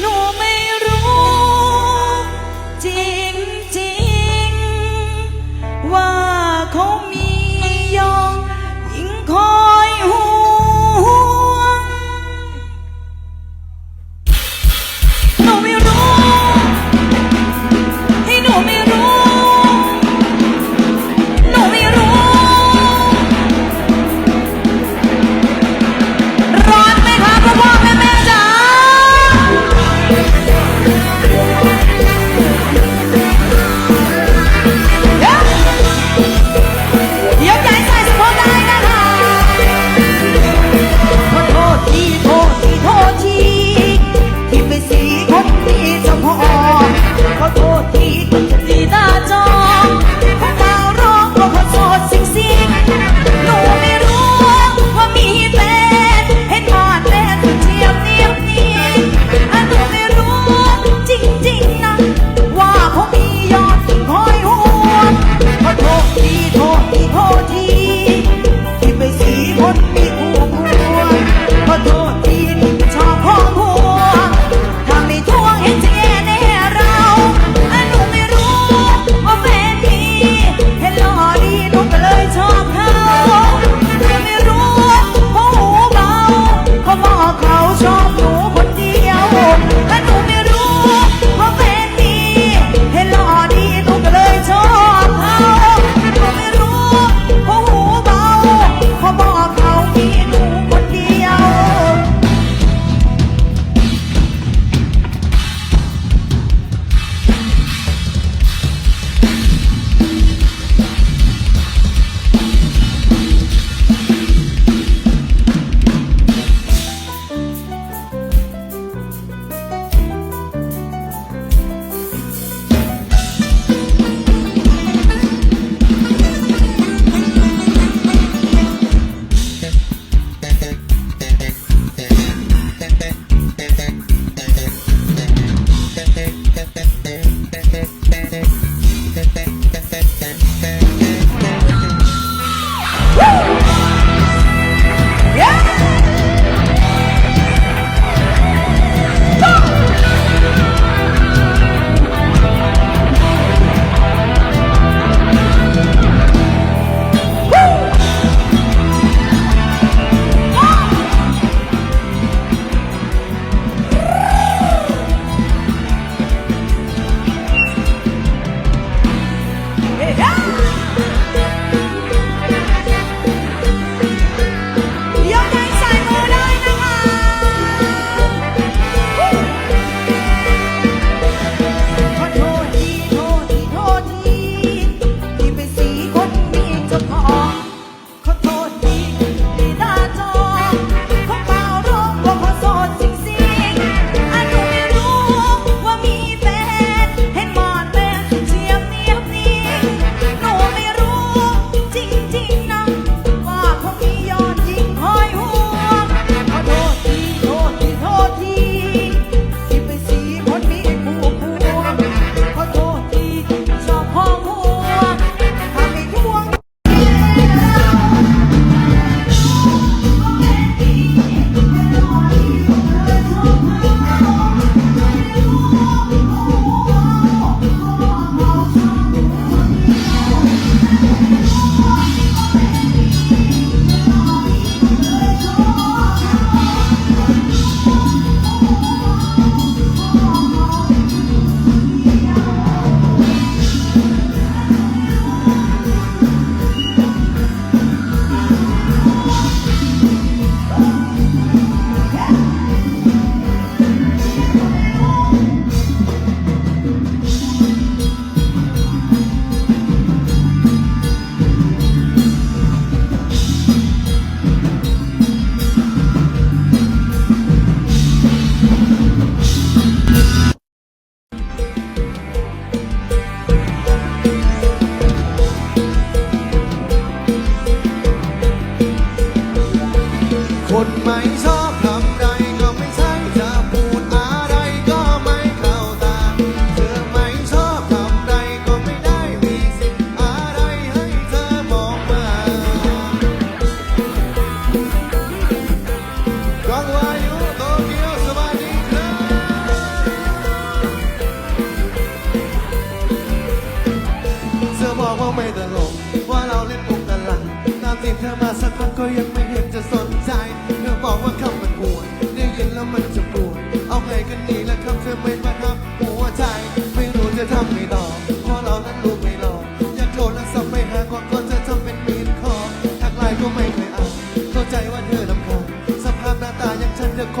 若没。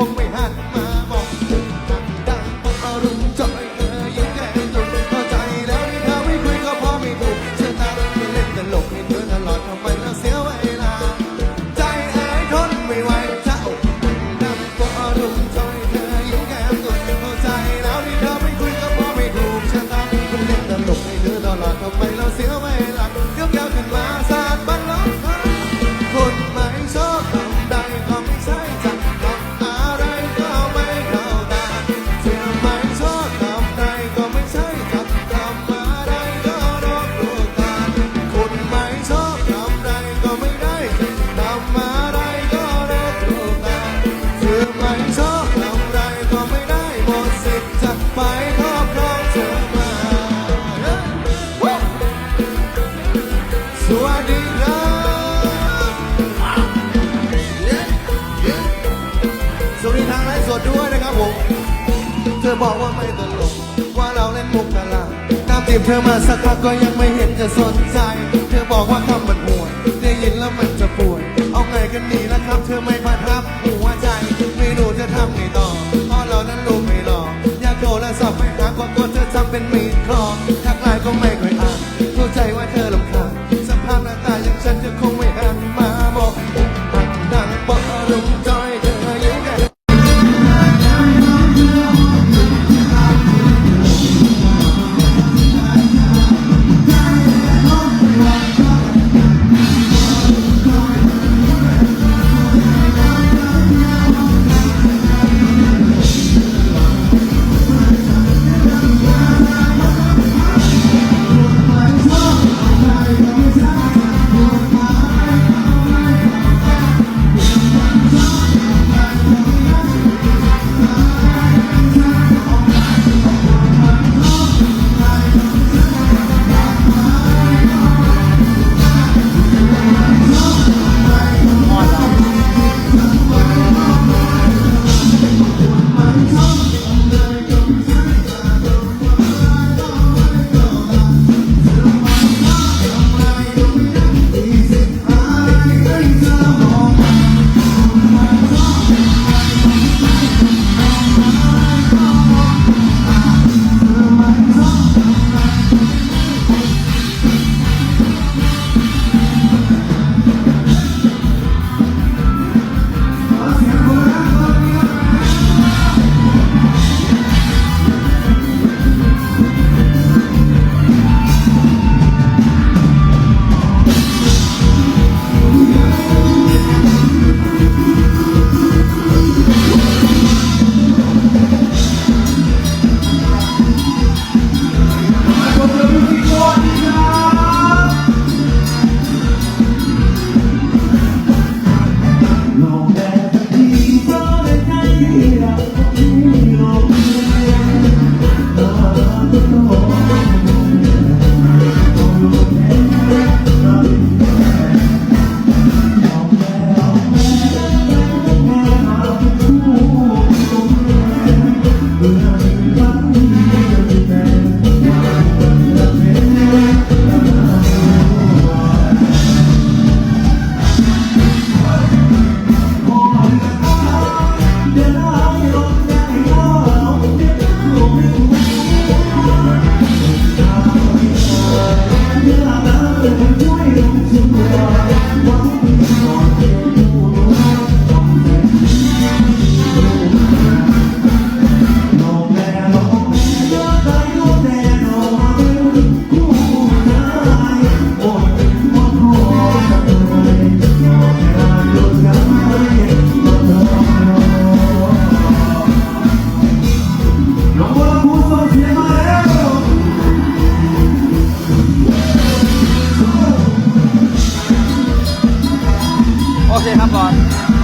คงไม่หันมาบอกดังๆเพราะอารมณ์จอยเธอยิ่งแก่จนเข้าใจแล้วที่เธอไม่คุยก็เพราะไม่ถูกเชื่อตาไม่เล่นตลกให้เธอตลอดทำไมเราเสียเวลา ใจเอ้ยทนไม่ไหวจะอกดังเพราะอารมณ์จอยเธอยิ่งแก่จนเข้าใจแล้วที่เธอไม่คุยก็เพราะไม่ถูกเชื่อตาไม่เล่นตลกให้เธอตลอดทำไมเราเสียเว บอกว่าไม่ตลกว่าเราเล่นมุกตลาดตามจีบเธอมาสักพักก็ยังไม่เห็นจะสนใจ เธอบอกว่าคำมันห่วยได้ยินแล้วมันจะปวดเอาไงกันดีล่ะครับ เธอไม่ประทับหัวใจไม่รู้จะทำไงต่อเพราะเรานั้นรู้ไม่หลอกอยากโทรศัพท์ไปหาก่อนกลัวเธอทำเป็นมีดคลองทักไลน์ก็ไม่ค่อยอ่านเข้าใจว่าเธอ เคครับบอล